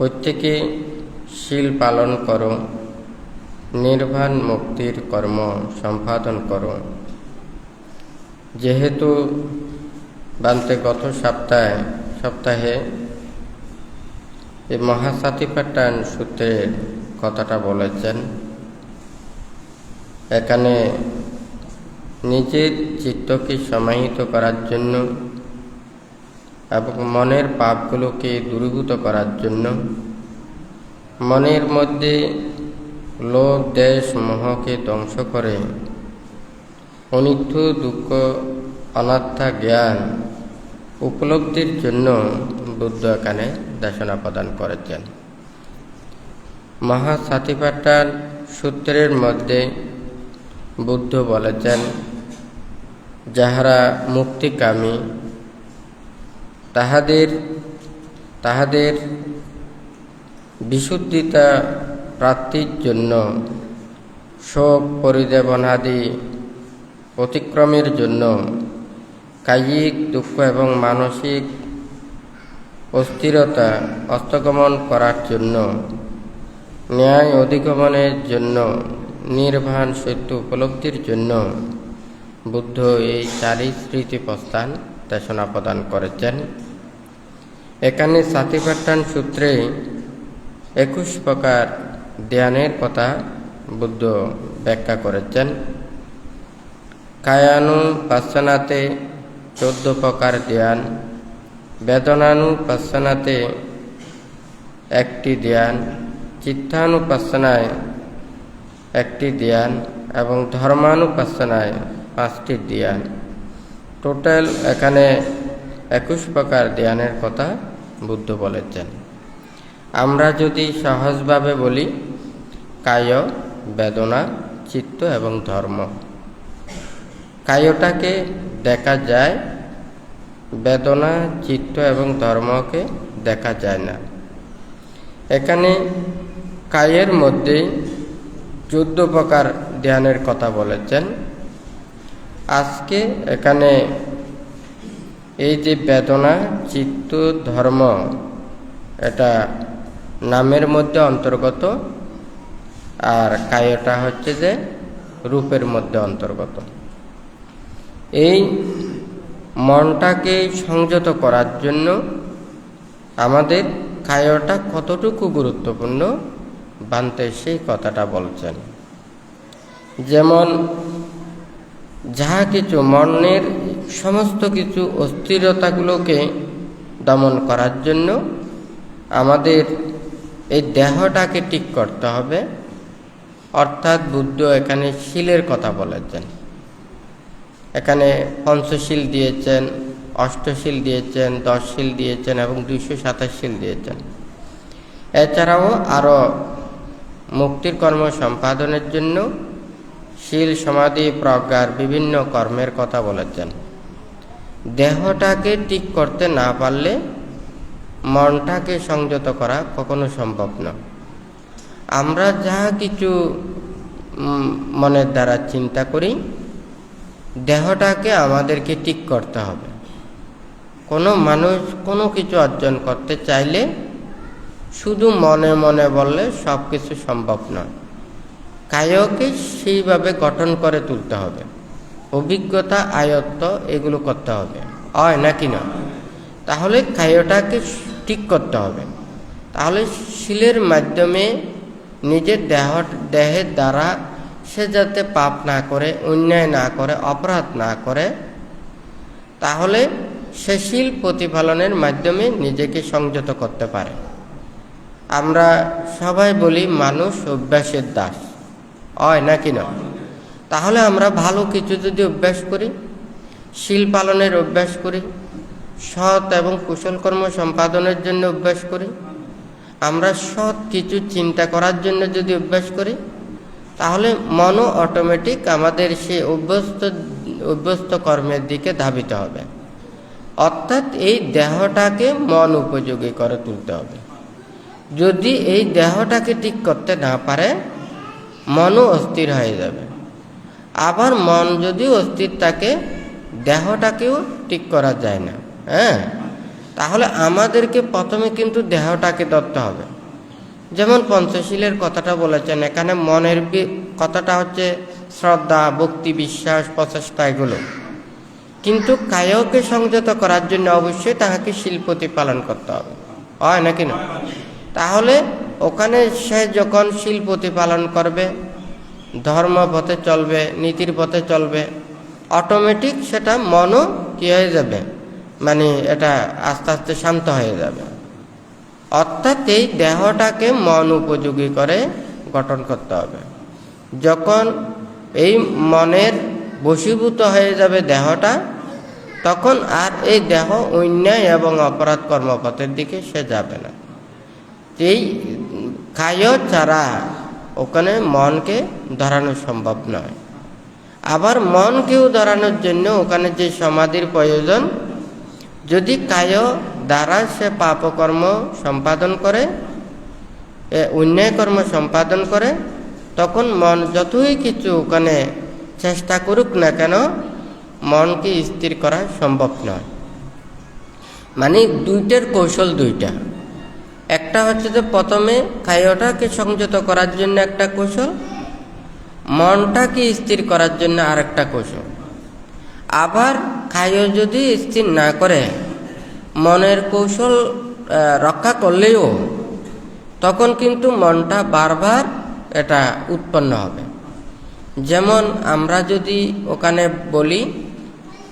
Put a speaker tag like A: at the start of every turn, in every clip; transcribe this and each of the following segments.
A: প্রত্যেকে শীল পালন করো নির্বাণ মুক্তির কর্ম সম্পাদন করো। যেহেতু বান্তে গত সপ্তাহে সপ্তাহে এই মহাসাতিপাটান সূত্রের কথাটা বলেছেন, এখানে নিজের চিত্তকে সমাহিত করার জন্য এবং মনের পাপগুলোকে দূরীভূত করার জন্য মনের মধ্যে লোভ, দেশ, মোহকে ধ্বংস করে অনিত্য, দুঃখ, অনাত্মা, জ্ঞান উপলব্ধির জন্য বুদ্ধ এখানে দেশনা প্রদান করেছেন। মহাসাতিপাটার সূত্রের মধ্যে বুদ্ধ বলেছেন, যাহারা মুক্তিকামী তাহাদের তাহাদের বিশুদ্ধিতা প্রাপ্তির জন্য শোক, পরিদেবনাদি অতিক্রমের জন্য কায়িক দুঃখ এবং মানসিক অস্থিরতা অস্তগমন করার জন্য, ন্যায় অধিগমনের জন্য, নির্বাণ সত্য উপলব্ধির জন্য বুদ্ধ এই চারি স্মৃতি প্রস্থান দেশনা প্রদান করেছেন। এখানে সাতিপাটান সূত্রে একুশ প্রকার ধ্যানের কথা বুদ্ধ ব্যাখ্যা করেছেন। কায়ানু পাশ্চানাতে চোদ্দ প্রকার ধ্যান, বেদনানুপাসনাতে একটি ধ্যান, চিত্তানুপাসনায় একটি ধ্যান এবং ধর্মানুপাসনায় পাঁচটি ধ্যান। টোটাল এখানে একুশ প্রকার ধ্যানের কথা বুদ্ধ বলেছেন। আমরা যদি সহজভাবে বলি, কায়, বেদনা, চিত্ত এবং ধর্ম। কায়টাকে দেখা যায়, বেদনা, চিত্ত এবং ধর্মকে দেখা যায় না। এখানে কায়ের মধ্যে চোদ্দ প্রকার ধ্যানের কথা বলেছেন। আজকে এখানে এই যে বেদনা, চিত্ত, ধর্ম, এটা নামের মধ্যে অন্তর্গত। আর কায়টা হচ্ছে যে রূপের মধ্যে অন্তর্গত। এই মনটাকে সংযত করার জন্য আমাদের কায়টা কতটুকু গুরুত্বপূর্ণ, বানতে সেই কথাটা বলছেন। যেমন যাহা কিছু মনের সমস্ত কিছু অস্থিরতাগুলোকে দমন করার জন্য আমাদের এই দেহটাকে ঠিক করতে হবে। অর্থাৎ বুদ্ধ এখানে শিলের কথা বলেছেন। এখানে পঞ্চশীল দিয়েছেন, অষ্টশীল দিয়েছেন, দশশীল দিয়েছেন এবং দুইশো সাতাশ শিল দিয়েছেন। এছাড়াও আরও মুক্তির কর্ম সম্পাদনের জন্য শীল সমাধি প্রজ্ঞার বিভিন্ন কর্মের কথা বলেছেন। দেহটাকে ঠিক করতে না পারলে মনটাকে সংযত করা কখনো সম্ভব না। আমরা যা কিছু মনের দ্বারা চিন্তা করি, দেহটাকে আমাদেরকে ঠিক করতে হবে। কোনো মানুষ কোনো কিছু অর্জন করতে চাইলে শুধু মনে মনে বললে সব কিছু সম্ভব নয়। কায়কে সেইভাবে গঠন করে তুলতে হবে। অভিজ্ঞতা, আয়ত্ত এগুলো করতে হবে। হয় নাকি না? তাহলে কায়টাকে ঠিক করতে হবে। তাহলে শিলের মাধ্যমে নিজের দেহ, দেহের দ্বারা সে যাতে পাপ না করে, অন্যায় না করে, অপরাধ না করে, তাহলে সে শিল প্রতিফলনের মাধ্যমে নিজেকে সংযত করতে পারে। আমরা সবাই বলি মানুষ অভ্যাসের দাস। হয় নাকি না তাহলে আমরা ভালো কিছু যদি অভ্যাস করি, শিল পালনের অভ্যাস করি, সৎ এবং কুশল কর্ম সম্পাদনের জন্য অভ্যাস করি, আমরা সৎ কিছু চিন্তা করার জন্য যদি অভ্যাস করি, তাহলে মনও অটোমেটিক আমাদের সে অভ্যস্ত অভ্যস্ত কর্মের দিকে ধাবিত হবে। অর্থাৎ এই দেহটাকে মন উপযোগী করে তুলতে হবে। যদি এই দেহটাকে ঠিক করতে না পারে মনও অস্থির হয়ে যাবে। আবার মন যদি অস্থির থাকে, দেহটাকেও ঠিক করা যায় না হ্যাঁ? তাহলে আমাদেরকে প্রথমে কিন্তু দেহটাকে ধরতে হবে। যেমন পঞ্চশীলের কথাটা বলেছেন, এখানে মনের কথাটা হচ্ছে শ্রদ্ধা, ভক্তি, বিশ্বাস, প্রচেষ্টা এগুলো। কিন্তু কায়কে সংযত করার জন্য অবশ্যই তাহাকে শিল প্রতিপালন করতে হবে। হয় নাকি না? তাহলে ওখানে সে যখন শিল প্রতিপালন করবে, ধর্ম পথে চলবে, নীতির পথে চলবে অটোমেটিক সেটা মনও কি হয়ে যাবে? মানে এটা আস্তে আস্তে শান্ত হয়ে যাবে। অর্থাৎ এই দেহটাকে মন উপযোগী করে গঠন করতে হবে। যখন এই মনের বশীভূত হয়ে যাবে দেহটা, তখন আর এই দেহ অন্যায় এবং অপরাধ কর্মপথের দিকে সে যাবে না। এই কায় চারা। ওখানে মনকে ধরানো সম্ভব নয়। আবার মনকেও ধরানোর জন্য ওখানে যে সমাধির প্রয়োজন, যদি কায় দ্বারা সে পাপকর্ম সম্পাদন করে অন্যায় কর্ম সম্পাদন করে, তখন মন যতই কিছু ওখানে চেষ্টা করুক না কেন, মনকে স্থির করা সম্ভব নয়। মানে দুইটার কৌশল দুইটা। একটা হচ্ছে যে প্রথমে কায়টাকে সংযত করার জন্য একটা কৌশল, মনটাকে স্থির করার জন্য আরেকটা কৌশল। আবার কায় যদি স্থির না করে, মনের কৌশল রক্ষা করলেও তখন কিন্তু মনটা বারবার এটা উৎপন্ন হবে। যেমন আমরা যদি ওখানে বলি,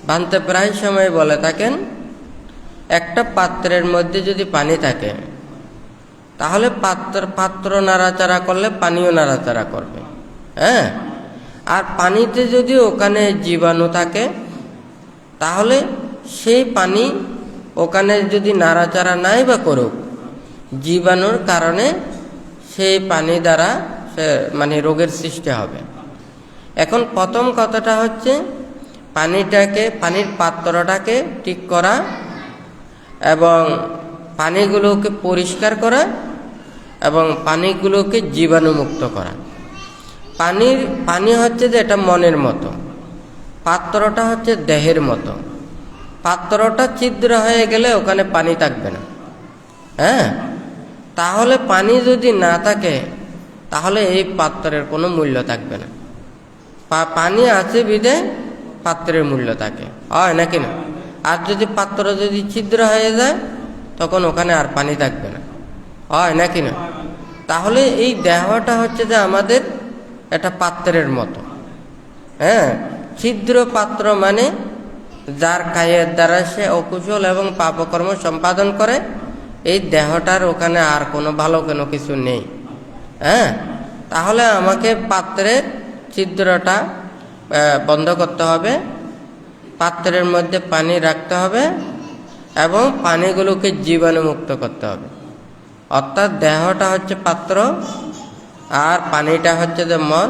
A: বানতে প্রায় সময় বলে থাকেন, একটা পাত্রের মধ্যে যদি পানি থাকে তাহলে পাত্র পাত্র নাড়াচাড়া করলে পানিও নাড়াচাড়া করবে। হ্যাঁ? আর পানিতে যদি ওখানে জীবাণু থাকে, তাহলে সেই পানি ওখানে যদি নাড়াচাড়া নাই বা করুক, জীবাণুর কারণে সেই পানি দ্বারা সে মানে রোগের সৃষ্টি হবে। এখন প্রথম কথাটা হচ্ছে পানিটাকে পানির পাত্রটাকে ঠিক করা এবং পানিগুলোকে পরিষ্কার করা এবং পানিগুলোকে জীবাণুমুক্ত করা। পানির পানি হচ্ছে যে এটা মনের মতো। পাত্রটা হচ্ছে দেহের মতো। পাত্রটা ছিদ্র হয়ে গেলে ওখানে পানি থাকবে না। হ্যাঁ? তাহলে পানি যদি না থাকে, তাহলে এই পাত্রের কোনো মূল্য থাকবে না। পানি আছে বিদে পাত্রের মূল্য থাকে। হয় নাকি না? আর যদি পাত্র যদি ছিদ্র হয়ে যায়, তখন ওখানে আর পানি থাকবে না। হয় নাকি না? তাহলে এই দেহটা হচ্ছে যে আমাদের একটা পাত্রের মতো। হ্যাঁ? ছিদ্র পাত্র মানে যার কায়ের দ্বারা সে অকুশল এবং পাপকর্ম সম্পাদন করে, এই দেহটার ওখানে আর কোনো ভালো কোনো কিছু নেই। হ্যাঁ? তাহলে আমাকে পাত্রের ছিদ্রটা বন্ধ করতে হবে, পাত্রের মধ্যে পানি রাখতে হবে এবং পানিগুলোকে জীবাণুমুক্ত করতে হবে। অর্থাৎ দেহটা হচ্ছে পাত্র আর পানিটা হচ্ছে যে মন।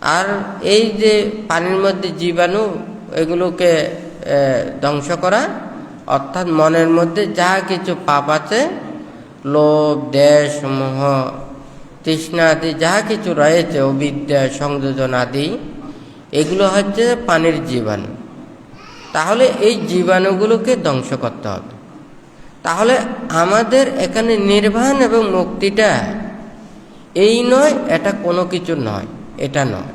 A: আর এই যে পানির মধ্যে জীবাণু, এগুলোকে ধ্বংস করা, অর্থাৎ মনের মধ্যে যা কিছু পাপ আছে, লোভ, দেশ, মোহ, তৃষ্ণা আদি যা কিছু রয়েছে, অবিদ্যা, সংযোজন আদি, এগুলো হচ্ছে পানির জীবাণু। তাহলে এই জীবাণুগুলোকে ধ্বংস করতে হবে। তাহলে আমাদের এখানে নির্বাণ এবং মুক্তিটা এই নয়, এটা কোনো কিছু নয়, এটা নয়।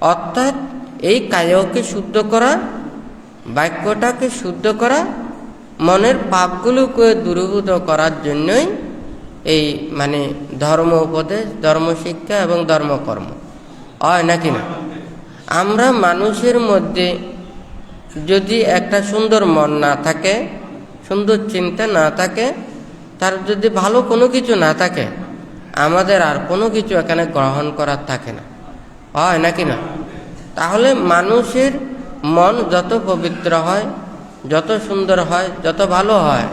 A: অর্থাৎ এই কায়কে শুদ্ধ করা, বাক্যটাকে শুদ্ধ করা, মনের পাপগুলোকে দূরীভূত করার জন্যই এই মানে ধর্ম উপদেশ, ধর্ম শিক্ষা এবং ধর্মকর্ম। হয় নাকি না? আমরা মানুষের মধ্যে যদি একটা সুন্দর মন না থাকে সুন্দর চিন্তা না থাকে, তার যদি ভালো কোনো কিছু না থাকে, আমাদের আর কোনো কিছু এখানে গ্রহণ করার থাকে না। হয় নাকি না? তাহলে মানুষের মন যত পবিত্র হয়, যত সুন্দর হয়, যত ভালো হয়,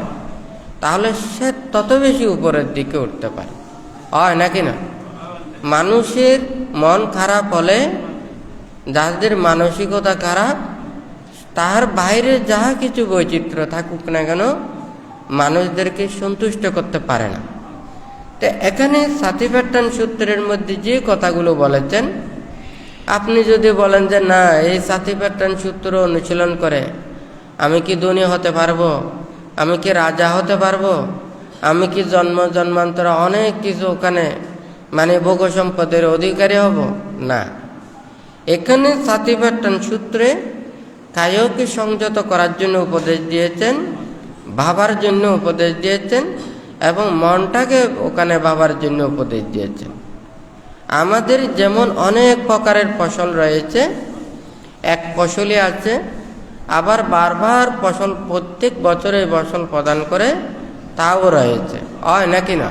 A: তাহলে সে তত বেশি উপরের দিকে উঠতে পারে। হয় নাকি না? মানুষের মন খারাপ হলে, যাদের মানসিকতা খারাপ তার বাইরে যাহা কিছু বৈচিত্র্য থাকুক না কেন, মানুষদেরকে সন্তুষ্ট করতে পারে না। তো এখানে সাথীপ্যাটার্ন সূত্রের মধ্যে যে কথাগুলো বলেছেন, আপনি যদি বলেন যে, না, এই সাথীপ্যাটার্ন সূত্র অনুশীলন করে আমি কি ধনী হতে পারব? আমি কি রাজা হতে পারব? আমি কি জন্ম জন্মান্তর অনেক কিছু ওখানে মানে ভোগ সম্পদের অধিকারী হব? না। এখানে সাতিপাট্টান সূত্রে কায়কে সংযত করার জন্য উপদেশ দিয়েছেন ভাবার জন্য উপদেশ দিয়েছেন এবং মনটাকে ওখানে ভাবার জন্য উপদেশ দিয়েছেন। আমাদের যেমন অনেক প্রকারের ফসল রয়েছে, এক ফসলই আছে, আবার বারবার ফসল প্রত্যেক বছরে ফসল প্রদান করে, তাও রয়েছে। হয় নাকি না?